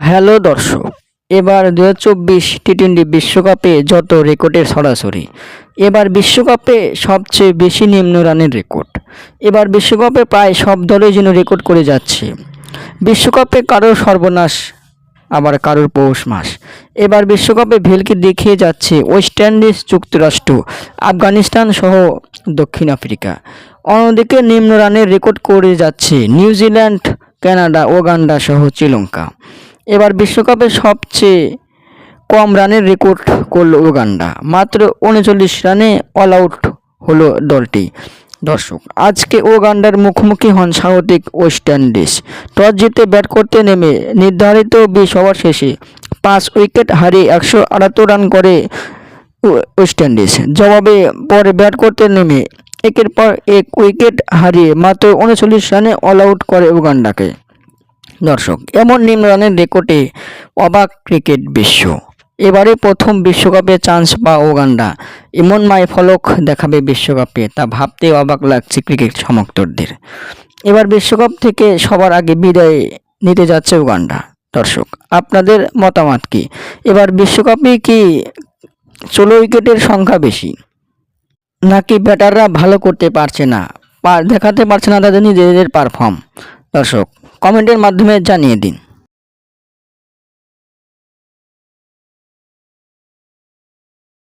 Hello দর্শক, এবার দু হাজার চব্বিশ টি টোয়েন্টি বিশ্বকাপে যত রেকর্ডের সরাসরি, এবার বিশ্বকাপে সবচেয়ে বেশি নিম্ন রানের রেকর্ড। এবার বিশ্বকাপে প্রায় সব দলই যেন রেকর্ড করে যাচ্ছে। বিশ্বকাপে কারোর সর্বনাশ, আবার কারোর পৌষ মাস। এবার বিশ্বকাপে ভেলকি দেখিয়ে যাচ্ছে ওয়েস্ট ইন্ডিজ যুক্তরাষ্ট্র, আফগানিস্তান সহ দক্ষিণ আফ্রিকা। অন্যদিকে নিম্ন রানের রেকর্ড করে যাচ্ছে নিউজিল্যান্ড, কানাডা, ওগান্ডা সহ শ্রীলঙ্কা। এবার বিশ্বকাপে সবচেয়ে কম রানের রেকর্ড করল উগান্ডা। মাত্র উনচল্লিশ রানে অল আউট হলো দলটি। দর্শক, আজকে ওগান্ডার মুখোমুখি হন স্বাগতিক ওয়েস্ট ইন্ডিজ। টস জিতে ব্যাট করতে নেমে নির্ধারিত বিশ ওভার শেষে পাঁচ উইকেট হারিয়ে একশো আটাত্তর রান করে ওয়েস্ট ইন্ডিজ। জবাবে পরে ব্যাট করতে নেমে একের পর এক উইকেট হারিয়ে মাত্র উনচল্লিশ রানে অল আউট করে উগান্ডাকে। দর্শক, এমন নিম্ন রেকর্ডে অবাক ক্রিকেট বিশ্ব। এবারে প্রথম বিশ্বকাপে চান্স পা ওগান্ডা এমন মাই ফলক দেখাবে বিশ্বকাপে, তা ভাবতে অবাক লাগছে ক্রিকেট সমর্থকদের। এবার বিশ্বকাপ থেকে সবার আগে বিদায় নিতে যাচ্ছে উগান্ডা। দর্শক, আপনাদের মতামত কি? এবার বিশ্বকাপে কি ষোলো উইকেটের সংখ্যা বেশি? নাকি ব্যাটাররা ভালো করতে পারছে না? দেখাতে পারছে না তাদের নিজেদের পারফর্ম দর্শক কমেন্টের মাধ্যমে জানিয়ে দিন।